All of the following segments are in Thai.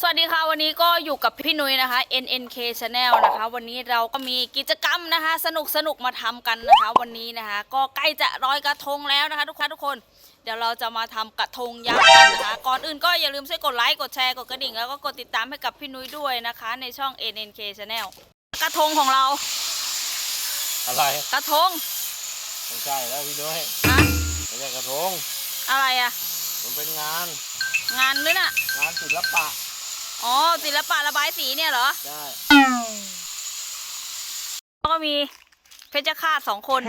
สวัสดีค่ะวันนี้ก็อยู่กับพี่นุ้ยนะคะ NNK Channel นะคะ วันนี้เราก็มีกิจกรรมนะคะ สนุกสนุกมาทำกันนะคะ วันนี้นะคะ ก็ใกล้จะร้อยกระทงแล้วนะคะ ทุกท่านทุกคน เดี๋ยวเราจะมาทำกระทงยักษ์กันนะคะ ก่อนอื่นก็อย่าลืมช่วยกดไลค์กดแชร์กดกระดิ่งแล้วก็กดติดตามให้กับพี่นุ้ยด้วยนะคะ ในช่อง NNK Channel กระทงของเรา อะไรกระทงไม่ใช่แล้วพี่ด้วยนะไม่ใช่กระทง อะไรอะมันเป็นงาน งานหรือน่ะงานศิลปะ อ๋อศิลปะระบายสีเนี่ยเหรอใช่แล้วก็มีเพชรฆาตสองคน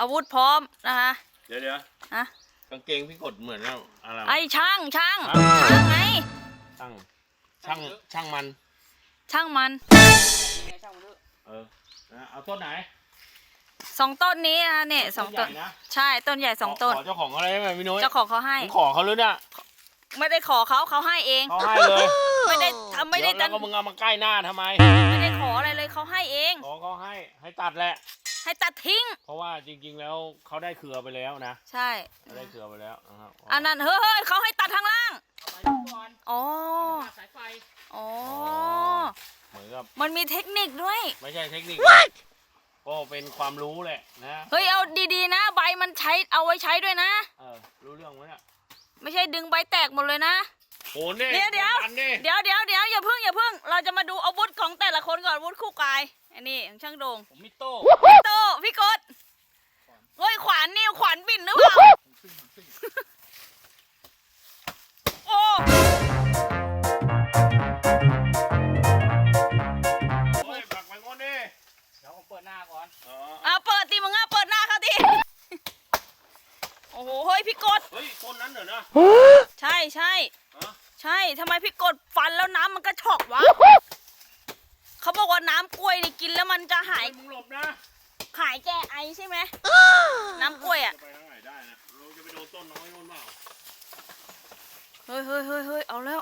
อาวุธพร้อมนะคะเดี๋ยวเดี๋ยวฮะกางเกงพี่กดเหมือนแล้วอะไรวะไอ้ช่างช่างฮะช่างไงช่างช่างช่างมัน ช่างมันเออนะเอาต้นไหนสองต้นนี้นะเนี่ยสองต้นใหญ่นะใช่ต้นใหญ่สองต้นขอเจ้าของอะไรไหมพี่นุ้ยเจ้าของเขาให้มึงขอเขาหรือเนี่ย ไม่ได้ขอเขาเขาให้เอง เขาให้เลยไม่ได้ทำไม่ได้เดี๋ยวตัแล้วก็มึงเอามาใกล้หน้าทำไม ไม่ได้ขออะไรเลยเขาให้เอง ขอเขาให้ให้ตัดแหละ ให้ตัดทิ้ง เพราะว่าจริง ๆ แล้วเขาได้เครือไปแล้วนะใช่เขาได้เครือไปแล้วนะครับอันนั้นเฮ้ยเฮ้ยเขาให้ตัดทางล่างอ๋อสายไฟอ๋อเหมือนกับมันมีเทคนิคด้วย ไม่ใช่เทคนิคก็เป็นความรู้แหละนะเฮ้ยเอาดีๆนะ ใบมันใช้เอาไว้ใช้ด้วยนะ เออรู้เรื่องไหมเนี่ย ไม่ใช่ดึงใบแตกหมดเลยนะโหนดิเดี๋ยวเดี๋ยวดันดิเดี๋ยวเดี๋ยวเดี๋ยวอย่าเพิ่งอย่าเพิ่ง เราจะมาดูอาวุธของแต่ละคนก่อนอาวุธคู่กาย อันนี้ของช่างโดงผมมีโต้พี่โตพี่กดเฮ้ยขวานนี่ขวานบินหรือเปล่าโอ้โอ้ยปักไปงอนดิเดี๋ยวผมเปิดหน้าก่อนอ๋ออะเปิดตีมึงอะเปิดหน้าเขาดิ โอ้โห เฮ้ยพี่กด เฮ้ยต้นนั้นเหรอนะใช่ใช่ฮะใช่ทำไมพี่กดฟันแล้วน้ำมันก็ฉอกวะ เขาบอกว่าน้ำกล้วยนี่กินแล้วมันจะหายเฮ้ยมึงหลบนะ หายแก้ไอใช่ไหม น้ำกล้วยอะ จะไปทางไหนได้นะเราจะไปโดนต้นน้อยโน่นเปล่าเฮ้ยเฮ้ยเฮ้ยเฮ้ยเอาแล้ว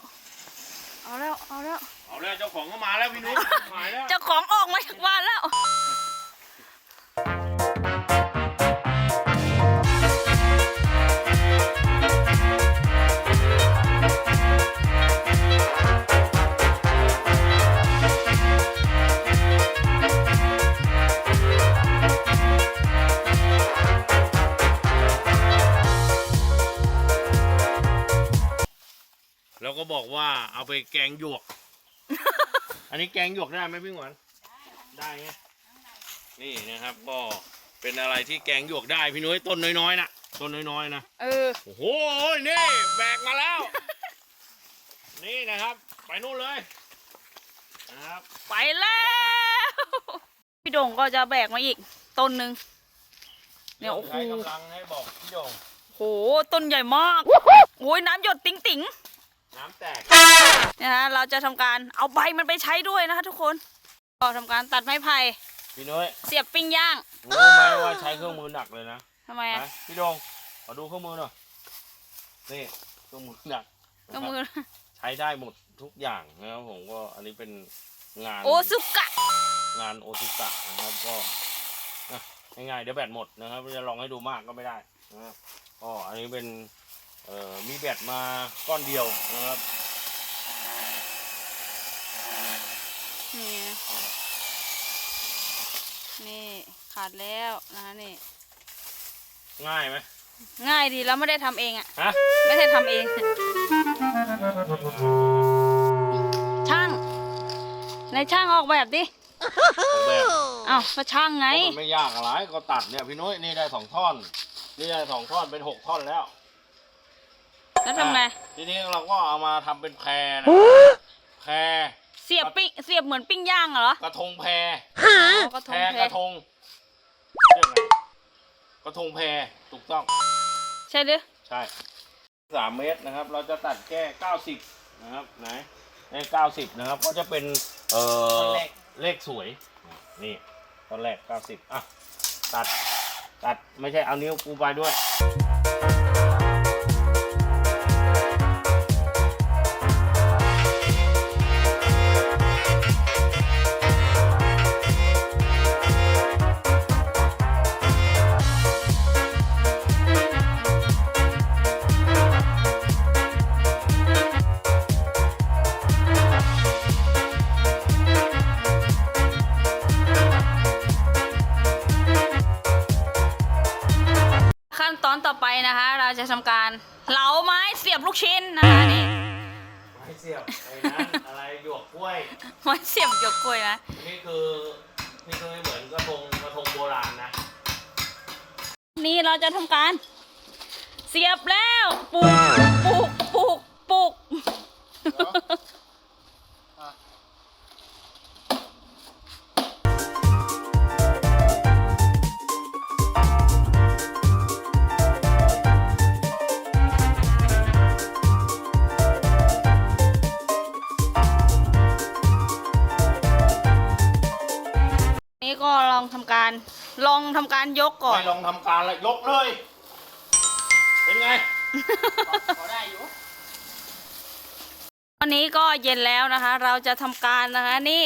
เอาแล้ว เอาแล้ว เอาแล้วเจ้าของก็มาแล้วพี่นุ๊กหายแล้ว เจ้าของออกมาจากบ้านแล้วแล้ว เอาไปแกงหยวก อันนี้แกงหยวกได้ไหมพี่หวนได้ไงนี่นะครับก็เป็นอะไรที่แกงหยวกได้พี่นุ้ยต้นน้อยๆนะต้นน้อยๆนะเออโอ้โหนี่แบกมาแล้ว นี่นะครับ ไปนู่นเลยนะครับไปแล้วพี่โด่งก็จะแบกมาอีก ต้นหนึ่งเนี่ยโอ้โหใช้กำลังให้บอกพี่โยงโหต้นใหญ่มากโอ้ยน้ำหยดติ๋งติ๋ง น้ำแตกๆนะฮะเราจะทำการเอาใบมันไปใช้ด้วยนะคะทุกคนก็ทำการตัดไม้ไผ่พี่นุ้ยเสียบปิ้งย่างรู้ไหมว่าใช้เครื่องมือหนักเลยนะทำไมอะนะพี่โดงขอดูเครื่องมือหน่อยนี่เครื่องมือหนักก็มือ ใช้ได้หมดทุกอย่างนะครับผมก็อันนี้เป็นงาน โอซุกะ งานโอทุกะนะครับก็นะง่ายๆเดี๋ยวแบตหมดนะครับจะลองให้ดูมากก็ไม่ได้นะครับก็อันนี้เป็น เอ่อมีแบตมาก้อนเดียวนะครับนี่ไงนี่ขาดแล้วนะคะนี่ ง่ายไหมง่ายดีแล้วไม่ได้ทำเองอะฮะไม่ได้ทำเอง ช่างในช่างออกแบบดิแบบอ้าวก็ช่างไง มันไม่ยากอะไรก็ตัดเนี่ยพี่นุ้ยนี่ได้สองท่อน นี่ได้สองท่อนเป็นหกท่อนแล้ว แล้วทำไงอะทีนี้เราก็เอามาทำเป็นแพรนะแพรเสียบปิ้งเสียบเหมือนปิ้งย่างเหรอกระทงแพรอ๋อกระทแพงรแพกระทงเรียกไงกระทงแพรถูกต้อง ใช่หรือใช่สามเมตรนะครับ เราจะตัดแค่เก้าสิบนะครับ ไหนในเก้าสิบนะครับ ก็จะเป็น เอ่อเลขสวย นี่ตอนแรกเก้าสิบอะ ตัด ตัด ไม่ใช่เอานิ้วกูไปด้วย กชิ้นนะคะนี่ไม้เสียบไอ้นั้นอะไรหยวกกล้วยไม้เสียบหยกกล้วยนะนี่คือนี่คือเหมือนกระทงกระทงโบราณนะนี่เราจะทำการ เสียบแล้วปลูกปลูกปลูกปลูก ลองทำการยกก่อน ไม่ลองทำการละยกเลย เป็นไงขอได้อยู่ตอนนี้ก็เย็นแล้วนะคะ เราจะทำการนะคะนี่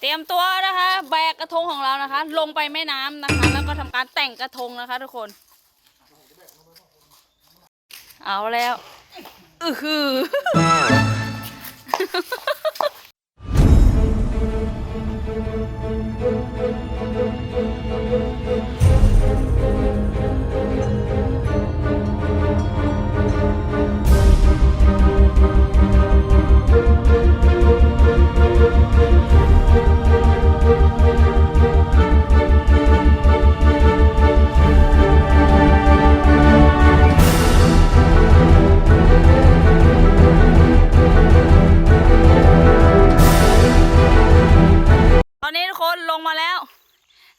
เตรียมตัวนะคะ แบกกระทงของเรานะคะ ลงไปแม่น้ำนะคะ แล้วก็ทำการแต่งกระทงนะคะ ทุกคน เอาแล้วอือหือ ลงมาแล้ว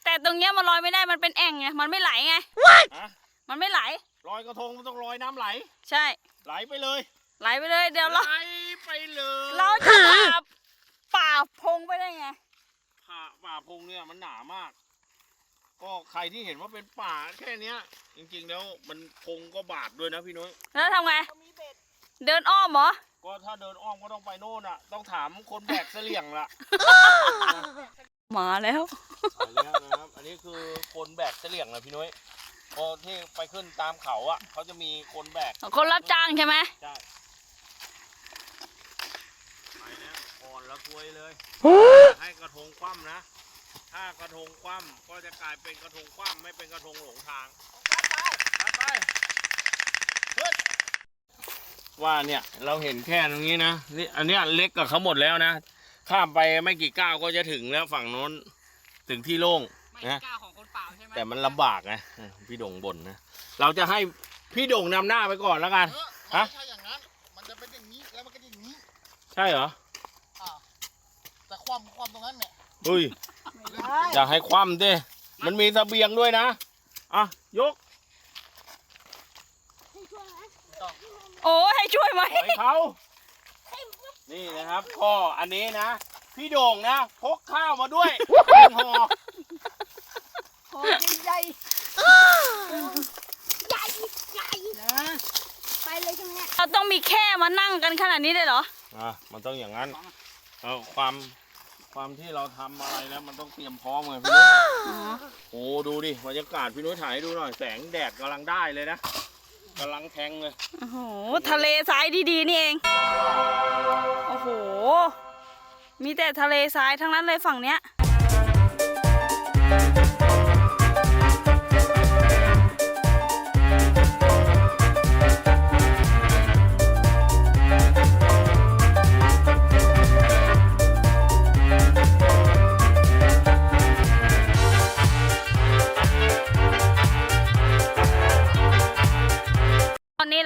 แต่ตรงเนี้ยมันลอยไม่ได้มันเป็นแอ่งไงมันไม่ไหลไง ฮะมันไม่ไหล ลอยกระทงมันต้องลอยน้ำไหล ใช่ ไหลไปเลยไหลไปเลยเดี๋ยวเรา ไหลไปเลยเราจะป่าป่าพงไปได้ไง ป่าป่าพงเนี่ยมันหนามาก ก็ใครที่เห็นว่าเป็นป่าแค่เนี้ย จริงๆแล้วมันพงก็บาดด้วยนะพี่นุ้ยแล้วทำไงเดินอ้อมเหรอ ก็ถ้าเดินอ้อมก็ต้องไปโน่นอะ ต้องถามคนแบกเสลี่ยงล่ะ มาแล้ว อันนี้นะครับ อันนี้คือคนแบกเสลี่ยงนะพี่นุ้ยพอที่ไปขึ้นตามเขาอะ เขาจะมีคนแบก คนรับจ้างใช่ไหมใช่ไปแล้วอ่อนแล้วคุยเลย ให้กระทงคว่ำนะ ถ้ากระทงคว่ำก็จะกลายเป็นกระทงคว่ำไม่เป็นกระทงหลงทาง ไปไปขึ้นว่าเนี่ยเราเห็นแค่ตรงนี้นะนี่อันเนี้ยเล็กกับเขาหมดแล้วนะ ข้ามไปไม่กี่ก้าวก็จะถึงแล้วฝั่งโน้นถึงที่โล่ง ไม่นะ กล้าของคนเปล่าใช่ไหมแต่มันลำบากไงเออพี่โด่งบ่นนะเราจะให้พี่โด่งนำหน้าไปก่อนแล้วกัน เออฮะ ไม่ใช่อย่างนั้น มันจะเป็นอย่างนี้แล้วมันก็อย่างนี้ใช่เหรออ่าแต่ความความตรงนั้นเนี่ย เฮ้ยอยากให้คว่ำดิมันมีเสบียงด้วยนะอะยกโอ้ให้ช่วยไหม ปล่อยเขา นี่นะครับก็อันนี้นะ พี่โด่งนะพกข้าวมาด้วยหนึ่งห่อใหญ่ใหญ่ใหญ่ไปเลยใช่ไหมเนี่ยเราต้องมีแค่มานั่งกันขนาดนี้เลยเหรออะมันต้องอย่างนั้นเออความความที่เราทำอะไรนะมันต้องเตรียมพร้อมไงพี่นุ้ยอ๋อโอ้ดูดิบรรยากาศพี่นุ้ยถ่ายให้ดูหน่อยแสงแดดกำลังได้เลยนะ กำลังแทงเลย โอ้โห ทะเลทรายดีๆนี่เอง โอ้โห มีแต่ทะเลทรายทั้งนั้นเลยฝั่งเนี้ย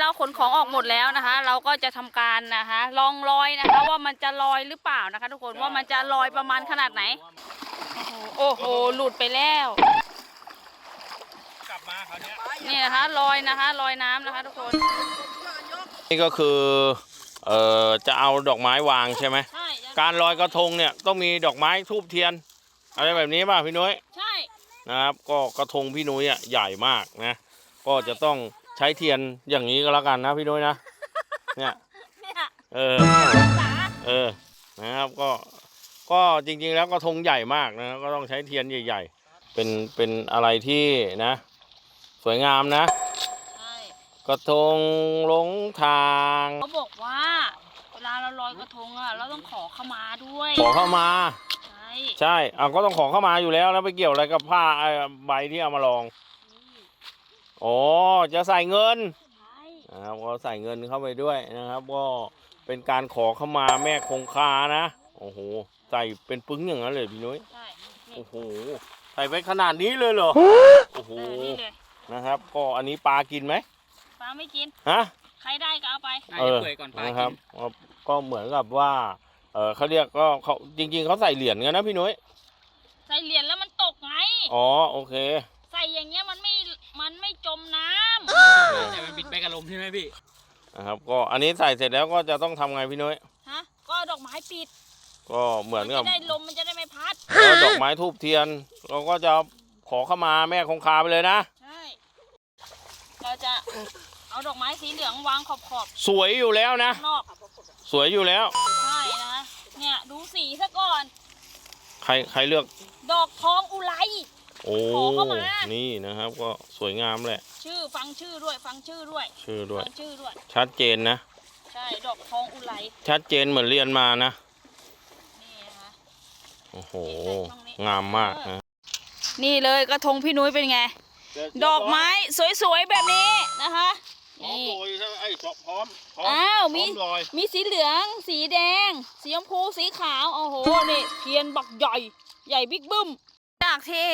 เราขนของออกหมดแล้วนะคะ เราก็จะทำการนะคะลองลอยนะคะว่ามันจะลอยหรือเปล่านะคะ ทุกคนว่ามันจะลอยประมาณขนาดไหน โอ้โหหลุดไปแล้วกลับมาคราวเนี้ยนี่นะคะลอยนะคะลอยน้ำนะคะ ทุกคน นี่ก็คือเอ่อจะเอาดอกไม้วางใช่ไหมใช่การลอยกระทงเนี่ยต้องมีดอกไม้ทูบเทียน อะไรแบบนี้ป่ะพี่นุ้ยใช่นะครับ ก็กระทงพี่นุ้ยอะใหญ่มากนะ ก็จะต้อง ใช้เทียนอย่างนี้ก็แล้วกันนะพี่นุ้ยนะ เนี่ย เนี่ยเออสาเออ นะครับ ก็ ก็จริง ๆ แล้วกระทงใหญ่มากนะ ก็ต้องใช้เทียนใหญ่ๆ เป็น เป็นอะไรที่นะ สวยงามนะ ใช่กระทงหลงทาง เขาบอกว่าเวลาเราลอยกระทงอะเราต้องขอขมาด้วยขอเข้ามา ใช่ใช่เอาก็ต้องขอเข้ามาอยู่แล้ว แล้วไปเกี่ยวอะไรกับผ้าไอ้ใบที่เอามาลอง อ๋อจะใส่เงินใช่นะครับก็ใส่เงินเข้าไปด้วยนะครับ ก็เป็นการขอเข้ามาแม่คงคานะ โอ้โห ใส่เป็นปึ้งอย่างนั้นเลยพี่นุ้ยใช่นี่โอ้โห ใส่ไปขนาดนี้เลยเหรอ โอ้โห เออนี่เลยนะครับ ก็อันนี้ปลากินไหมปลาไม่กิน ฮะ ใครได้ก็เอาไป น่าเอจะอเปื่อยก่อนปลานะคกิรับนก็ก็เหมือนกับว่า เออเขาเรียกก็เขาจริง ๆเขาใส่เหรียญกันนะพี่นุ้ย ใส่เหรียญแล้วมันตกไง อ๋อ โอเค ใส่อย่างเงี้ย มันไม่มันไม่จมน้แต่มันบิดไปกระลมใช่ไหมพี่ นะครับก็อันนี้ใส่เสร็จแล้วก็จะต้องทำไงพี่นุ้ยำฮะ ก็เอาดอกไม้ปิด ก็เหมือนกับจะได้ลมมันจะได้ไม่พัดแล้วดอกไม้ทูบเทียน เราก็จะขอเข้ามาแม่คงคาไปเลยนะ ใช่ เราจะเอาดอกไม้สีเหลืองวางขอบขอบสวยอยู่แล้วนะๆข้างนอก สวยอยู่แล้ว ใช่นะ เนี่ยดูสีซะก่อน ใครใครเลือกดอกทองอุไร โอ้ขอเข้ามานี่นะครับ ก็สวยงามแหละ ชื่อฟังชื่อด้วยฟังชื่อด้วย ชื่อด้วย ฟังชื่อด้วย ชัดเจนนะ ใช่ ดอกทองอุไรชัดเจนเหมือนเรียนมานะ นี่นะคะโอ้โห งามมากนะ นี่เลยกระทงพี่นุ้ยเป็นไง ดอกไม้สวยๆแบบนี้นะคะพร้อมนี่โรยใช่ไหมไอ้พร้อมพร้อมอ้าวพร้มีอมโรยมีสีเหลือง สีแดง สีชมพู สีขาว โอ้โห นี่เทียนบักใหญ่ ใหญ่บิ๊กบึ้ม จากที่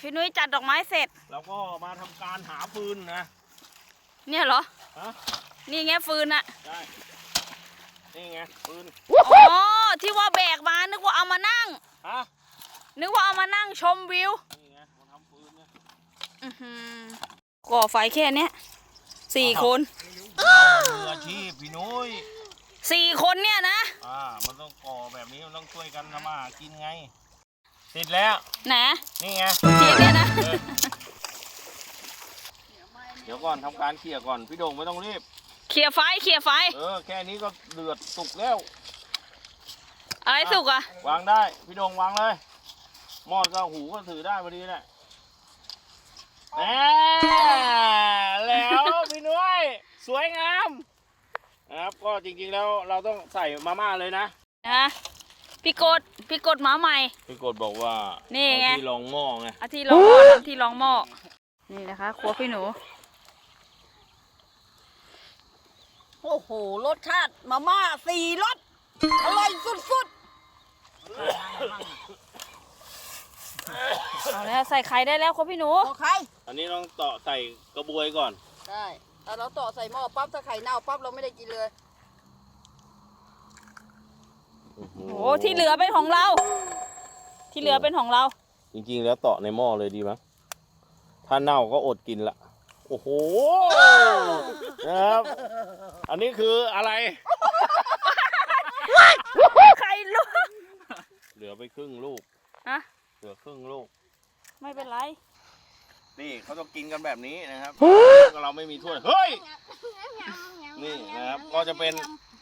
พี่นุ้ยจัดดอกไม้เสร็จ แล้วก็มาทำการหาฟืนนะเนี่ยเหรอ ฮะนี่ไงฟืนอะได้นี่ไงฟืนอ๋อที่ว่าแบกมานึกว่าเอามานั่ง ฮะนึกว่าเอามานั่งชมวิวนี่ไงมาทำฟืนเนี่ยอื้อหือก่อไฟแค่เนี้ยสี่คนมืออาชีพพี่นุ้ยสี่คนเนี่ยนะอ่ามันต้องก่อแบบนี้มันต้องช่วยกันทำมาหากินไง ติดแล้วไหนนี่ไงเทียนเนี่ยนะเออเดี๋ยวก่อนทำการเขี่ยก่อนพี่โด่งไม่ต้องรีบ เขี่ยไฟเขี่ยไฟ เออแค่นี้ก็เดือดสุกแล้ว อะไรสุกอะวางได้พี่โด่งวางเลยหมอดก็หูก็ถือได้พอดีแหละแหมแล้วพี่นุ้ยสวยงามนะครับก็จริงๆแล้วเราต้องใส่มาม่าเลยนะนะ พี่กดพี่กดหมาใหม่ พี่กดบอกว่านี่ไง เอาที่รองหม้อไง เอาที่รองหม้อทำที่รองหม้อนี่นะคะ ครัวพี่หนู โอ้โห รสชาติมาม่าสี่รสอร่อยสุดเอาแล้วใส่ไข่ได้แล้วครัวพี่หนู ๆขอใครอันนี้ต้องต่อใส่กระบวยก่อน ใช่แต่เราต่อใส่หม้อปั๊บถ้าไข่เน่าปั๊บเราไม่ได้กินเลย โอ้โหโอ้ที่เหลือเป็นของเรา ที่เหลือเป็นของเรา จริงๆ แล้วเตาะในหม้อเลยดีมั้ยถ้าเน่าก็อดกินละ โอ้โห นะครับ อันนี้คืออะไรไข่ลูกเหลือไปครึ่งลูก ฮะ เหลือครึ่งลูก ไม่เป็นไร นี่เขาต้องกินกันแบบนี้นะครับ เราไม่มีถ้วย เฮ้ย นี่นะครับ ก็จะเป็น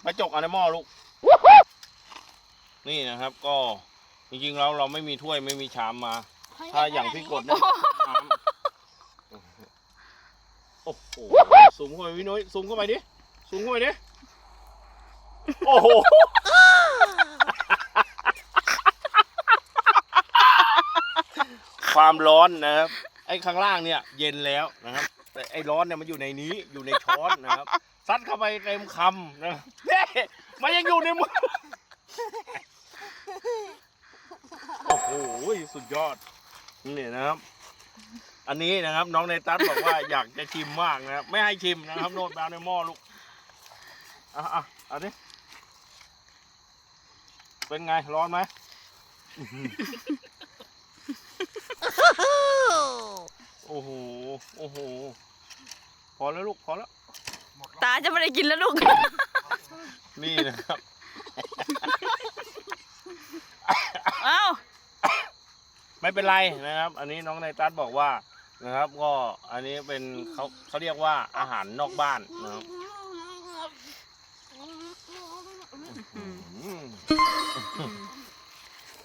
กระจกเอาในหม้อลูก นี่นะครับก็จริงๆแล้วเราไม่มีถ้วยไม่มีชามมา ถ้าอย่างพี่กดเนี่ยน้ำโอ้โหซูมเข้าไปพี่นุ้ยซูมเข้าไปดิซูมเข้าไปดิโอ้โหความร้อนนะครับ ไอ้ข้างล่างเนี่ยเย็นแล้วนะครับ แต่ไอ้ร้อนเนี่ยมันอยู่ในนี้อยู่ในช้อนนะครับซัดเข้าไปเต็มคำนะครับเนี่ยมันยังอยู่ในมือโอ้โหสุดยอดนี่นะครับ อันนี้นะครับ น้องในตัสบอกว่า อยากจะชิมมากนะครับไม่ให้ชิมนะครับ โนดแบวในหม้อลูกอะอะเอาดิเป็นไงร้อนไหมอื้อหือโอ้โหโอ้โหพอแล้วลูกพอแล้ว ตาจะไม่ได้กินแล้วลูก นี่นะครับ เอ้า ไม่เป็นไรนะครับ อันนี้น้องในตัสบอกว่านะครับ ก็อันนี้เป็นเขาเขาเรียกว่าอาหารนอกบ้านนะครับอืม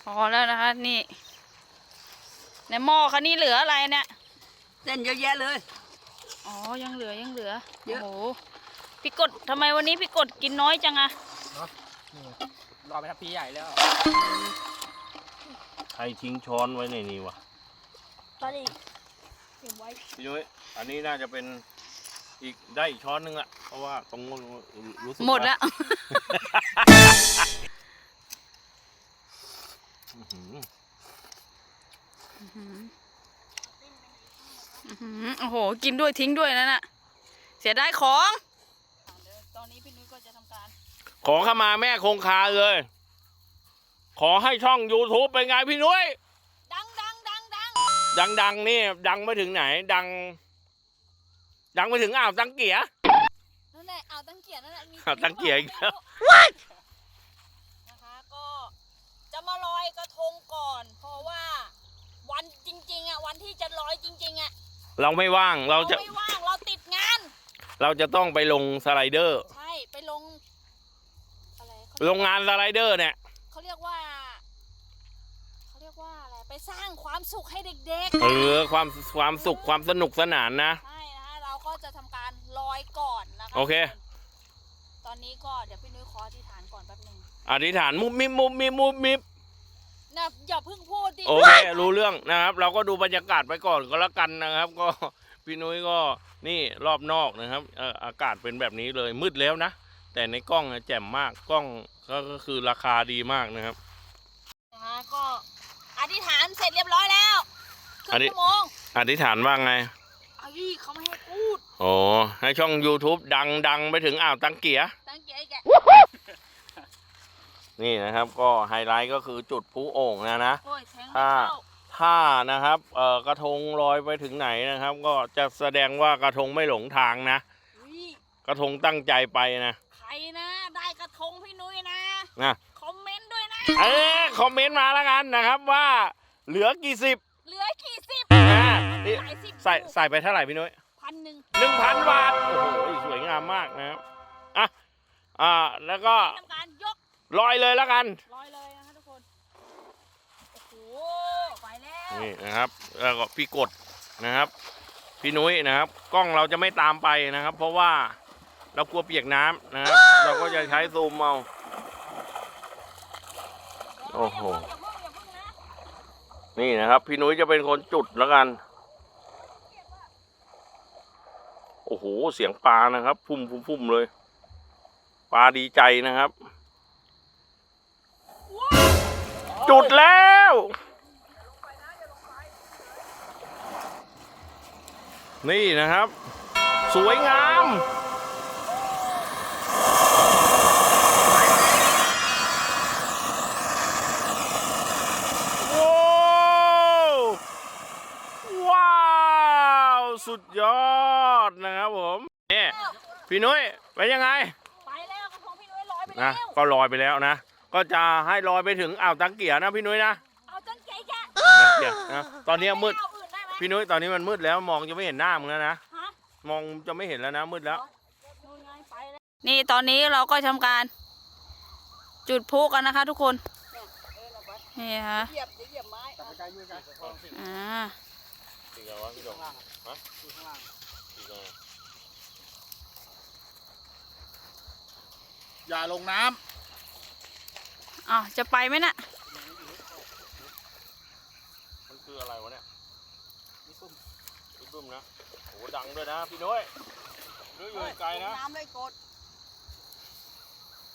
พอแล้วนะคะนี่ในหม้อคันนี้เหลืออะไรเนี่ยเส้นเยอะแยะเลย อ๋อ ยังเหลือยังเหลือ เยโอ้อะ โห พี่กดทำไมวันนี้พี่กดกินน้อยจังอะรอไปทับพีใหญ่แล้ว ใครทิ้งช้อนไว้ในนี้วะตอนนี้เก็บไว้พี่ยุ้ยอันนี้น่าจะเป็นอีกได้อีกช้อนหนึงละเพราะว่าตรงนู้นรู้สึกหมดแล้วอื้อหืออื้อหือโอ้โห กินด้วยทิ้งด้วยนั่นน่ะ เสียดายของ ตอนนี้พี่นุ้ยก็จะทำการ ขอเข้ามาแม่คงคาเลย ขอให้ช่อง YouTube เป็นไงพี่นุ้ย ดังดังดังดังดังๆนี่ ดังไปถึงไหน ดัง ดังไปถึงอ่าวตังเกีย นั่นแหละเอาตั้งเกียร์นั่นแหละมีเอาตั้งเกียร์อีกแล้วนะคะก็จะมาลอยกระทงก่อน เพราะว่าวันจริง ๆอะวันที่จะลอยจริง ๆอะเราไม่ว่างเราจะไม่ว่างเราติดงาน เราจะต้องไปลงสไลเดอร์ ใช่ไปลงอะไรเขาโรงงานสไลเดอร์เนี่ย เขาเรียกว่าเขาเรียกว่าอะ ไรไปสร้างความสุขให้เด็กเออความความสุขความสนุกสนานนะๆใช่นะคะเราก็จะทำการลอยก่อนนะคะโอเค ตอนนี้ก็เดี๋ยวพี่นุ้ยขออธิษฐานก่อนแป๊บหนึงอธิษฐานมุบมิบมุบมิบมุบมิบนะอย่าเพิ่งพูดดิโอเครู้เรื่องนะครับ เราก็ดูบรรยากาศไปก่อนก็แล้วกันนะครับ ก็พี่นุ้ยก็นี่รอบนอกนะครับเอออากาศเป็นแบบนี้เลยมืดแล้วนะ แต่ในกล้องอะแจ่มมากกล้องก็ก็คือราคาดีมากนะครับ นะคะก็อ ธิษฐานเสร็จเรียบร้อยแล้วครึ่อธิงชั่วโมงอธิษฐานว่าไงเอ้ยเขาไม่ให้พูดโอ้ให้ช่อง YouTube ดังดังไปถึงอ่าวตังเกีย ตั้งเกียร์ไอ้แกนี่นะครับ ก็ไฮไลท์ก็คือจุดพลุโอ่งนะนะ โอ้ยแทงไม่ถ้าเข้าถ้านะครับเอ่อกระทงลอยไปถึงไหนนะครับ ก็จะแสดงว่ากระทงไม่หลงทางนะ อุ๊ยกระทงตั้งใจไปนะ ใครนะ ได้กระทงพี่นุ้ยนะ นะคอม เมนต์ด้วยนะเออคอมเมนต์มาแล้วกันนะครับว่าเหลือกี่สิบเหลือกี่สิบอ่านี่หลายสิบใส่ใส่ไปเท่าไหร่พี่นุ้ยพันหนึ่งหนึ่งพันบาท โอ้โหสวยงามมากนะครับอะอ่าแล้วก็ทำการยกลอยเลยแล้วกันลอยเลยนะคะทุกคน โอ้โหไปแล้ว นี่นะครับแล้วก็พี่กดนะครับ พี่นุ้ยนะครับ กล้องเราจะไม่ตามไปนะครับ เพราะว่าเรากลัวเปียกน้ำนะครับ เราก็จะใช้ซูมเอา โอ้โหนะนี่นะครับ พี่นุ้ยจะเป็นคนจุดแล้วกัน โอ้โห เสียงปลานะครับ พุ่มพุ่มพุ่มเลย ปลาดีใจนะครับ จุดแล้วนี่นะครับ สวยงาม ว้าวว้าว สุ ดยอดนะครับผมนี่พี่นุ้ยเป็นยังไงไปแล้วกระทงพี่นุ้ยลอยไปนะแล้วก็ลอยไปแล้วนะ ก็จะให้ลอยไปถึงอ่าวตังเกียนะพี่นุ้ยนะเอาจังเก๋แกตังเกียนะตอนนี้มืด เอาอื่นได้ไหมพี่นุ้ยตอนนี้มันมืดแล้วมองจะไม่เห็นหน้ามึงแล้วนะฮะมองจะไม่เห็นแล้วนะมืดแล้ว นู่นไงไปแล้วนี่ตอนนี้เราก็ทำการ จุดพลุกันนะคะ ทุกคนนี่ฮะเหยียบเหยียบไม้จับ ไปไกลมือไกลอ่าอย่าลงน้อ้าวจะไปไหมน่ะมันคืออะไรวะเนี่ยพี่ปุ้มพี่ปุ้มนะโหดังด้วยนะพี่นุ้ยนุ้ยอยู่ไกลนะน้ำเลยกด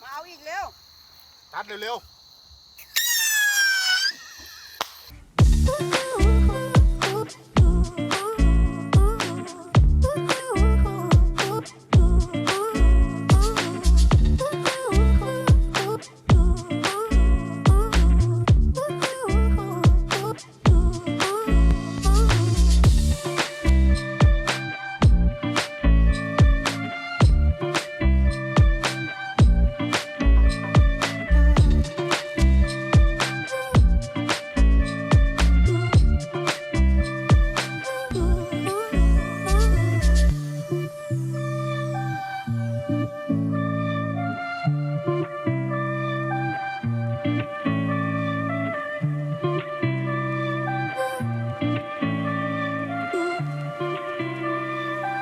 มาเอาอีกเร็วำตัดเร็วๆ